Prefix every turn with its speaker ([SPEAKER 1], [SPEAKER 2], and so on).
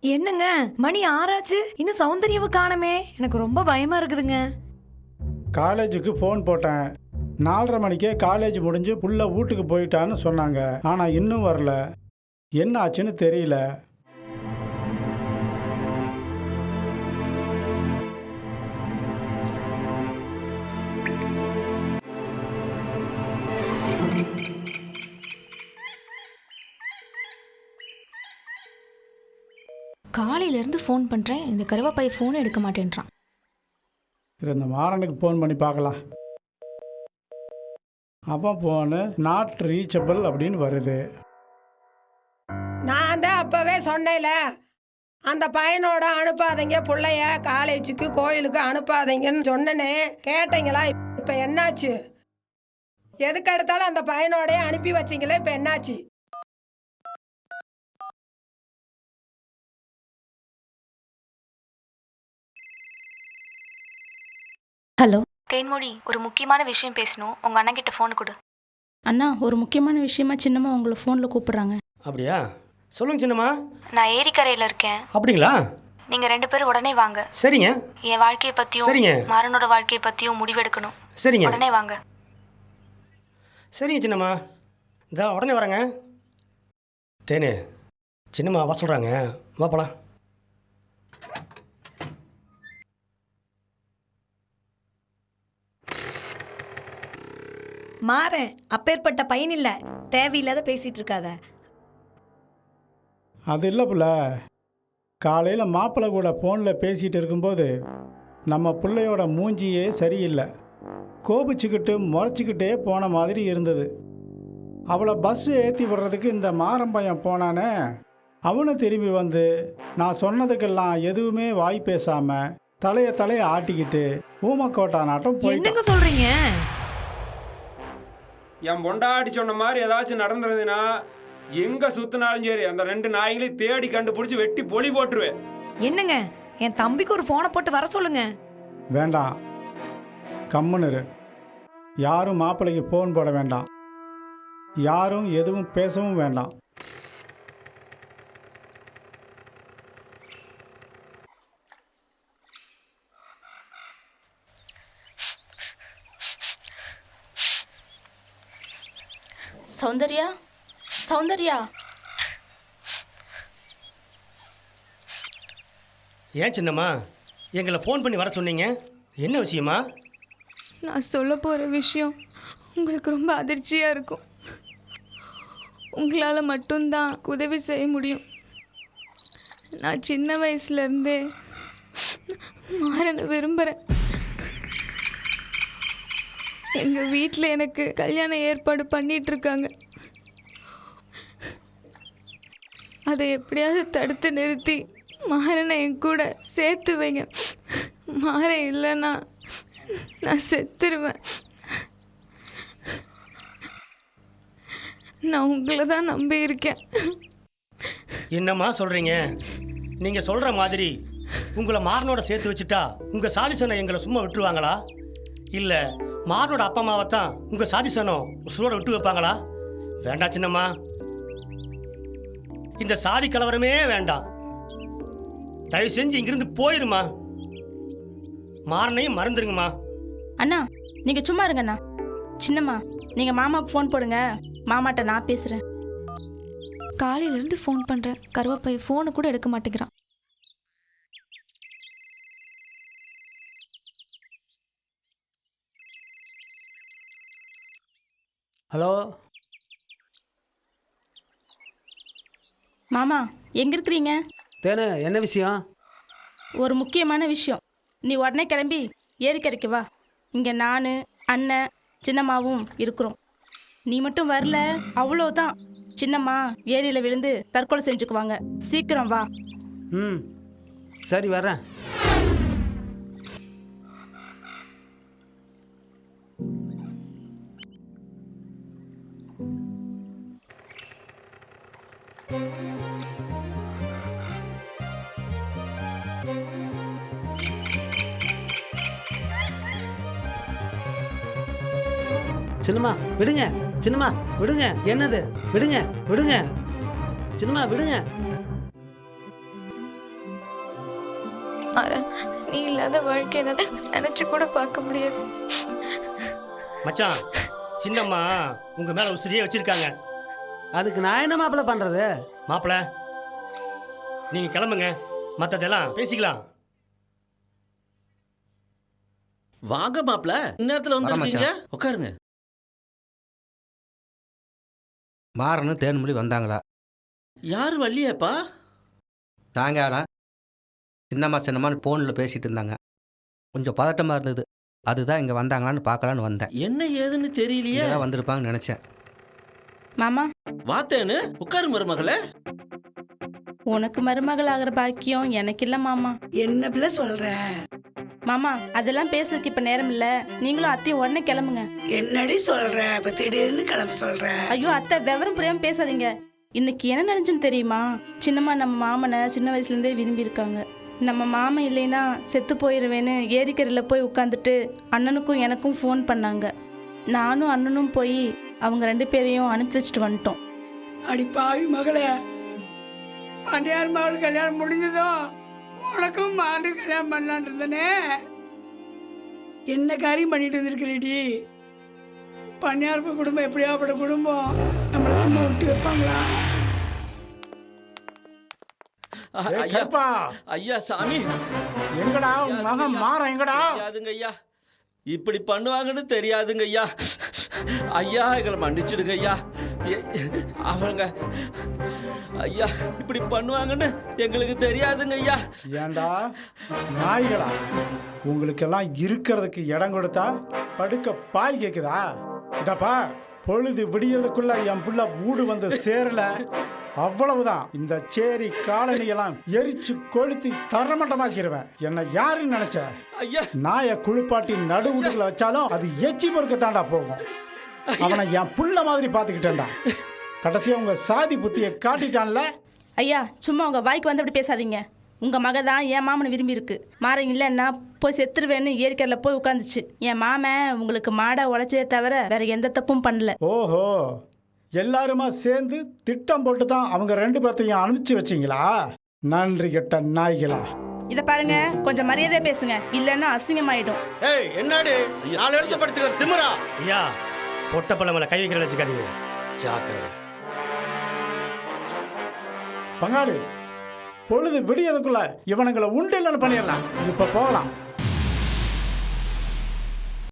[SPEAKER 1] என்னங்க? மணி ஆறாச்சு? இன்னும் சௌந்தர்யாவை காணமே. எனக்கு ரொம்ப பயமா இருக்குதுங்க.
[SPEAKER 2] காலேஜுக்கு ஃபோன் போட்டேன். நாலரை மணிக்கே காலேஜ் முடிஞ்சு புள்ள வீட்டுக்கு போயிட்டான்னு சொன்னாங்க. ஆனால் இன்னும் வரல. என்ன ஆச்சுன்னு தெரியல.
[SPEAKER 3] காலையில இருந்து ஃபோன் பண்றேன். இந்த கருவாப்பாய் ஃபோன் எடுக்க மாட்டேன்றான்.
[SPEAKER 2] சரி இந்த மாறனுக்கு ஃபோன் பண்ணி பார்க்கலாம். அவன் ஃபோனு நாட் ரீச்சபிள் அப்படின்னு வருது.
[SPEAKER 4] நான் தான் அப்பவே சொன்னேன்ல அந்த பையனோட அனுப்பாதீங்க பிள்ளைய காலேஜுக்கு கோயிலுக்கு அனுப்பாதீங்கன்னு சொன்னனே கேட்டீங்களா? இப்போ என்னாச்சு? எதுக்கு எடுத்தாலும் அந்த பையனோடய அனுப்பி வச்சீங்களே இப்போ என்னாச்சு?
[SPEAKER 5] ஹலோ.
[SPEAKER 3] தேன்மொழி ஒரு முக்கியமான விஷயம் பேசணும். உங்க அண்ணன் கிட்ட ஃபோன் கொடு.
[SPEAKER 5] அண்ணா ஒரு முக்கியமான விஷயமா சின்னம்மா உங்களை ஃபோனில் கூப்பிட்றாங்க.
[SPEAKER 6] அப்படியா? சொல்லுங்க சின்னம்மா.
[SPEAKER 3] நான் ஏரிக்கரையில இருக்கேன்.
[SPEAKER 6] அப்படிங்களா?
[SPEAKER 3] நீங்க ரெண்டு பேரும் உடனே வாங்க.
[SPEAKER 6] சரிங்க.
[SPEAKER 3] என் வாழ்க்கையை பத்தியும்
[SPEAKER 6] சரிங்க.
[SPEAKER 3] மாறனோட வாழ்க்கையை பத்தியும் முடிவெடுக்கணும்.
[SPEAKER 6] சரிங்க.
[SPEAKER 3] உடனே வாங்க.
[SPEAKER 6] சரிங்க சின்னம்மா. இதா உடனே வரேங்க. தேனே சின்னம்மா வர சொல்கிறாங்க வா போலாம்.
[SPEAKER 1] மாறேன். அப்பேற்பட்ட பையன் இல்ல. தேவையில்லாத பேசிட்டு இருக்காத.
[SPEAKER 2] அது இல்லை புள்ள. காலையில் மாப்பிள்ளை கூட ஃபோனில் பேசிகிட்டு இருக்கும்போது நம்ம பிள்ளையோட மூஞ்சியே சரியில்லை. கோபிச்சுக்கிட்டு முறைச்சிக்கிட்டே போன மாதிரி இருந்தது. அவளை பஸ் ஏற்றி விடுறதுக்கு இந்த மாரம்பையன் போனானே அவனும் திரும்பி வந்து நான் சொன்னதுக்கெல்லாம் எதுவுமே வாய் பேசாமல் தலைய தலைய ஆட்டிக்கிட்டு ஊமக்கோட்டானாட்டம் போயிட்டான்.
[SPEAKER 1] என்னங்க சொல்றீங்க?
[SPEAKER 7] என் பொண்டாட்டி சொன்ன மாதிரி ஏதாச்சும் நடந்ததுன்னா எங்க சுத்தினாலும் சரி அந்த ரெண்டு நாய்களையும் தேடி கண்டுபிடிச்சி வெட்டி பொலி போட்டுருவேன்.
[SPEAKER 1] என்னங்க? என் தம்பிக்கு ஒரு போனை போட்டு வர சொல்லுங்க.
[SPEAKER 2] வேண்டாம். கம்முன்னு. யாரும் மாப்பிள்ளைக்கு ஃபோன் போட வேண்டாம். யாரும் எதுவும் பேசவும் வேண்டாம்.
[SPEAKER 5] சௌந்தர்யா? சௌந்தர்யா?
[SPEAKER 6] ஏன் சின்னம்மா? எங்களை ஃபோன் பண்ணி வர சொன்னீங்க. என்ன விஷயமா
[SPEAKER 8] நான் சொல்ல போகிற விஷயம் உங்களுக்கு ரொம்ப அதிர்ச்சியாக இருக்கும். உங்களால் மட்டும்தான் உதவி செய்ய முடியும். நான் சின்ன வயசுலேருந்தே மாறனை விரும்புகிறேன் எங்கள் வீட்டில் எனக்கு கல்யாண ஏற்பாடு பண்ணிட்டு இருக்காங்க அதை எப்படியாவது தடுத்து நிறுத்தி மாறனை என் கூட சேர்த்து வைங்க. மாற இல்லைன்னா நான் செத்துருவேன். நான் உங்களை தான் நம்பி இருக்கேன்.
[SPEAKER 6] என்னம்மா சொல்கிறீங்க நீங்கள் சொல்கிற மாதிரி உங்களை மாறனோட சேர்த்து வச்சுட்டா உங்கள் சாதிசனம் எங்களை சும்மா விட்டுருவாங்களா? இல்லை மாறனோட அப்பா அம்மாவை தான் உங்கள் சாதிசனம் உசுரோட விட்டு வைப்பாங்களா? வேண்டாம் சின்னம்மா. இந்த சாதி கலவரமே வேண்டாம். தயவு செஞ்சு இங்கிருந்து போயிருமா. மாறனையும் மறந்துருங்கம்மா.
[SPEAKER 5] அண்ணா நீங்கள் சும்மா இருங்கண்ணா. சின்னம்மா நீங்கள் மாமாவுக்கு ஃபோன் போடுங்க. மாமாட்ட நான் பேசுகிறேன்
[SPEAKER 3] காலையில இருந்து ஃபோன் பண்றேன். கருவாப்பாய் ஃபோனை கூட எடுக்க மாட்டேங்கிறான்.
[SPEAKER 6] ஹலோ?
[SPEAKER 5] மாமா எங்கே இருக்கிறீங்க
[SPEAKER 9] தேனு என்ன விஷயம்?
[SPEAKER 5] ஒரு முக்கியமான விஷயம். நீ உடனே கிளம்பி ஏரிக்கரைக்கு வா. இங்கே நான் அண்ணன் சின்னம்மாவும் இருக்கிறோம். நீ மட்டும் வரல அவ்வளோதான் சின்னம்மா ஏரியில் விழுந்து தற்கொலை செஞ்சுக்குவாங்க. சீக்கிரம் வா.
[SPEAKER 9] ம். சரி வரேன் சின்னம்மா விடுங்க. சின்னம்மா விடுங்க. என்னது? விடுங்க விடுங்க. சின்னம்மா விடுங்க.
[SPEAKER 8] நீ இல்லாத வாழ்க்கை என்னால நினைச்சு கூட பார்க்க முடியாது.
[SPEAKER 6] மச்சான் சின்னம்மா உங்க மேல உசிரியே வச்சிருக்காங்க.
[SPEAKER 9] அதுக்கு நான் என்ன மாப்பிள்ள பண்றது?
[SPEAKER 6] மாப்பிள நீங்க கிளம்புங்க. மத்ததெல்லாம் பேசிக்கலாம்.
[SPEAKER 10] வாங்க மாப்ள இந்நேரத்துல வந்துருக்கீங்க உட்காருங்க.
[SPEAKER 11] மாறனும் தேன்மொழி வந்தாங்களா?
[SPEAKER 10] யார் வள்ளியப்பா?
[SPEAKER 11] சாயங்காலம் சின்னம்மா சின்னம்மான்னு ஃபோனில் பேசிட்டு இருந்தாங்க. கொஞ்சம் பதட்டமாக இருந்தது. அதுதான் இங்கே வந்தாங்களான்னு பார்க்கலான்னு வந்தேன்.
[SPEAKER 10] என்ன ஏதுன்னு தெரியலையே.
[SPEAKER 11] வந்திருப்பாங்கன்னு நினச்சேன்.
[SPEAKER 5] மாமா.
[SPEAKER 10] வாத்தேன்னு உட்காரு மருமகளே.
[SPEAKER 5] உனக்கு மருமகள் ஆகிற பாக்கியம் எனக்கு இல்லை மாமா.
[SPEAKER 4] என்ன பிள்ளை சொல்ற?
[SPEAKER 5] மாமா அதெல்லாம் பேசுறதுக்கு இப்போ நேரம் இல்லை. நீங்களும் அத்தையும் உடனே கிளம்புங்க.
[SPEAKER 4] என்னடி சொல்ற? இப்ப திடீர்னு கிளம்ப சொல்ற?
[SPEAKER 5] ஐயோ அத்தை விவரம் புரியாம பேசாதீங்க. இன்னைக்கு என்ன நினைச்சுன்னு தெரியுமா? சின்னம்மா நம்ம மாமனை சின்ன வயசுலேருந்தே விரும்பி இருக்காங்க. நம்ம மாமன் இல்லைன்னா செத்து போயிடுவேன்னு ஏரிக்கரையில் போய் உட்காந்துட்டு அண்ணனுக்கும் எனக்கும் ஃபோன் பண்ணாங்க. நானும் அண்ணனும் போய் அவங்க ரெண்டு பேரையும் அனுப்பி வச்சுட்டு வந்துட்டோம்.
[SPEAKER 4] அடி பாவி மகளே பாண்டியார் மகள் கல்யாணம் முடிஞ்சதும் உனக்கும் மாண்டு கல்யாணம் பண்ணலான் இருந்தனே. என்ன காரியம் பண்ணிட்டு வந்திருக்கிறீடி? பன்னியார்ப்பு குடும்பம் எப்படியாப்பட்ட குடும்பம்? நம்மளை சும்மா விட்டு வைப்பாங்களா?
[SPEAKER 2] ஏய்,
[SPEAKER 10] ஐயா சாமி.
[SPEAKER 2] எங்கடா மகன் மாறன் எங்கடா?
[SPEAKER 10] தெரியாதுங்க ஐயா இப்படி பண்ணுவாங்கன்னு தெரியாதுங்க ஐயா ஐயா எங்களை மன்னிச்சிடுங்க ஐயா. அவங்க ஐயா இப்படி பண்ணுவாங்கன்னு எங்களுக்கு தெரியாதுங்க ஐயா.
[SPEAKER 2] ஏண்டா? நாய்களா? உங்களுக்கெல்லாம் இருக்கிறதுக்கு இடம் கொடுத்தா படுக்க பாய் கேக்குதா? இதப்பா பொழுது விடியதுக்குள்ள என் புள்ள வீடு வந்து சேரல. அவ்வளவுதான். இந்த சேரி காலனியெல்லாம் எரிச்சு கொளுத்தி தரமட்டமாக்கிடுவேன் என்ன யாருன்னு நினைச்ச
[SPEAKER 10] ஐயா.
[SPEAKER 2] நாயை குளிப்பாட்டி நடுவுல வச்சாலும் அது எச்சி பொறுக்கத்தாண்டா போகும். அவனை என் புள்ள மாதிரி பார்த்துக்கிட்டேன்டா. கடைசியா உங்க சாதி புத்தியை காட்டிட்டான்ல?
[SPEAKER 5] ஐயா சும்மா உங்கள் வாய்க்கு வந்து அப்படி பேசாதீங்க. உங்கள் மக தான் என் மாமனை விரும்பி இருக்கு. மாறன் இல்லைன்னா போய் செத்துருவேன்னு ஏரிக்கரையில் போய் உட்காந்துச்சு. என் மாமன் உங்களுக்கு மாடை உழைச்சதே தவிர வேற எந்த தப்பும் பண்ணல.
[SPEAKER 2] ஓஹோ. எல்லாருமா சேர்ந்து திட்டம் போட்டு தான் அவங்க ரெண்டு பேர்த்தையும் அனுப்பிச்சு வச்சிங்களா? நன்றி கெட்ட நாய்களா.
[SPEAKER 5] இதை பாருங்க கொஞ்சம் மரியாதையா பேசுங்க. இல்லைன்னா அசிங்கமாயிடும்.
[SPEAKER 11] ஏய் என்னடி? நாலு எழுத்து படிச்சுக்கிற திமிரா?
[SPEAKER 6] ஐயா பொட்டப்பழம் மேல கை வைக்கிற வச்சுக்காதீங்க
[SPEAKER 11] ஜாக்கிரதை.
[SPEAKER 2] பங்காளி பொழுது விடியதுக்குள்ள இவனுங்களை உண்டு இல்லைன்னு பண்ணிடலாம். இப்ப போகலாம்.